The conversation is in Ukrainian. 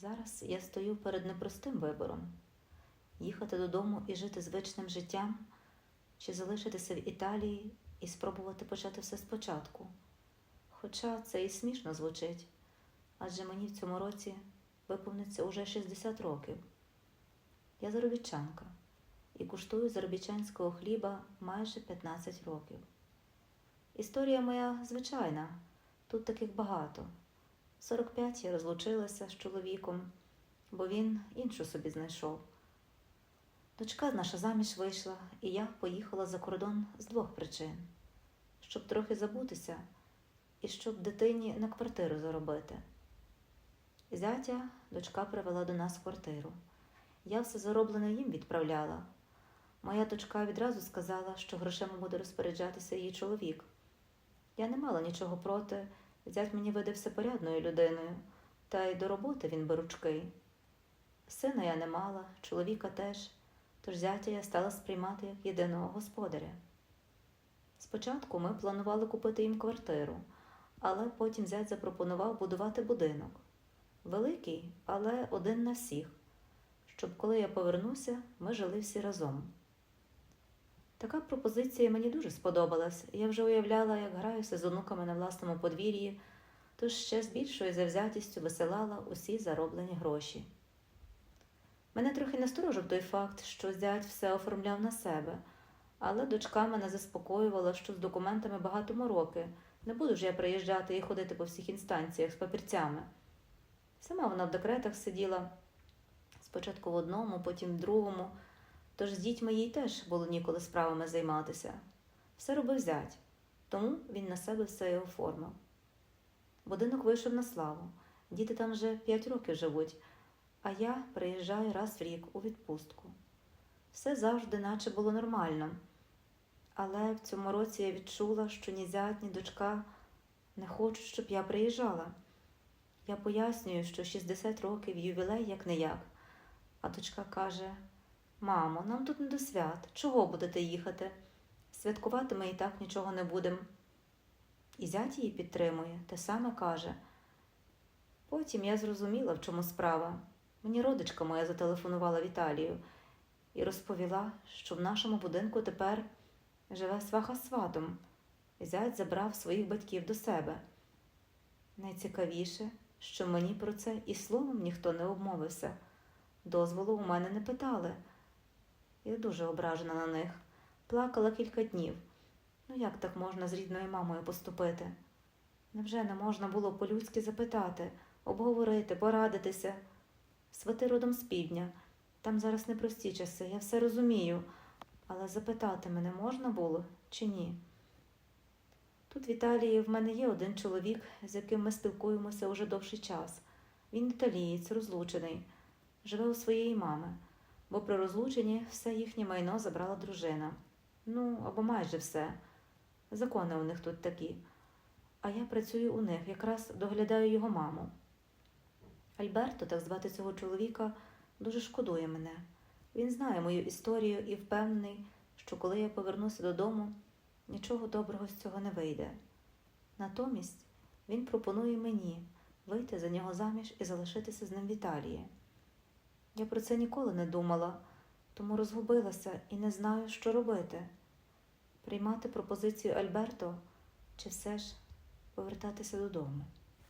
Зараз я стою перед непростим вибором: їхати додому і жити звичним життям, чи залишитися в Італії і спробувати почати все спочатку. Хоча це і смішно звучить, адже мені в цьому році виповниться уже 60 років. Я заробітчанка і куштую заробітчанського хліба майже 15 років. Історія моя звичайна, тут таких багато. В 45 я розлучилася з чоловіком, бо він іншу собі знайшов. Дочка наша заміж вийшла, і я поїхала за кордон з двох причин: щоб трохи забутися і щоб дитині на квартиру заробити. Зятя дочка привела до нас квартиру. Я все зароблене їм відправляла. Моя дочка відразу сказала, що грошима буде розпоряджатися її чоловік. Я не мала нічого проти, зять мені видався порядною людиною, та й до роботи він беручкий. Сина я не мала, чоловіка теж, тож зятя я стала сприймати як єдиного господаря. Спочатку ми планували купити їм квартиру, але потім зять запропонував будувати будинок. Великий, але один на всіх, щоб коли я повернуся, ми жили всі разом. Така пропозиція мені дуже сподобалась. Я вже уявляла, як граюся з онуками на власному подвір'ї, тож ще з більшою завзятістю висилала усі зароблені гроші. Мене трохи насторожив той факт, що зять все оформляв на себе, але дочка мене заспокоювала, що з документами багато мороки. Не буду ж я приїжджати і ходити по всіх інстанціях з папірцями. Сама вона в декретах сиділа спочатку в одному, потім в другому, тож з дітьми їй теж було ніколи справами займатися. Все робив зять, тому він на себе все і оформив. Будинок вийшов на славу. Діти там вже п'ять років живуть, а я приїжджаю раз в рік у відпустку. Все завжди, наче було нормально. Але в цьому році я відчула, що ні зять, ні дочка не хочуть, щоб я приїжджала. Я пояснюю, що 60 років ювілей як не як. А дочка каже: Мамо, нам тут не до свят. Чого будете їхати? Святкувати ми і так нічого не будемо. І зять її підтримує, те саме каже. Потім я зрозуміла, в чому справа. Мені родичка моя зателефонувала в Італію і розповіла, що в нашому будинку тепер живе сваха сватом. Зять забрав своїх батьків до себе. Найцікавіше, що мені про це і словом ніхто не обмовився. Дозволу у мене не питали. Я дуже ображена на них. Плакала кілька днів. Ну як так можна з рідною мамою поступити? Невже не можна було по-людськи запитати, обговорити, порадитися? Свати родом з півдня. Там зараз непрості часи, я все розумію. Але запитати мене можна було чи ні? Тут в Італії в мене є один чоловік, з яким ми спілкуємося уже довший час. Він італієць, розлучений, живе у своєї мами, бо при розлученні все їхнє майно забрала дружина. Ну, або майже все. Закони у них тут такі. А я працюю у них, якраз доглядаю його маму. Альберто, так звати цього чоловіка, дуже шкодує мене. Він знає мою історію і впевнений, що коли я повернуся додому, нічого доброго з цього не вийде. Натомість він пропонує мені вийти за нього заміж і залишитися з ним в Італії. Я про це ніколи не думала, тому розгубилася і не знаю, що робити. Приймати пропозицію Альберто чи все ж повертатися додому.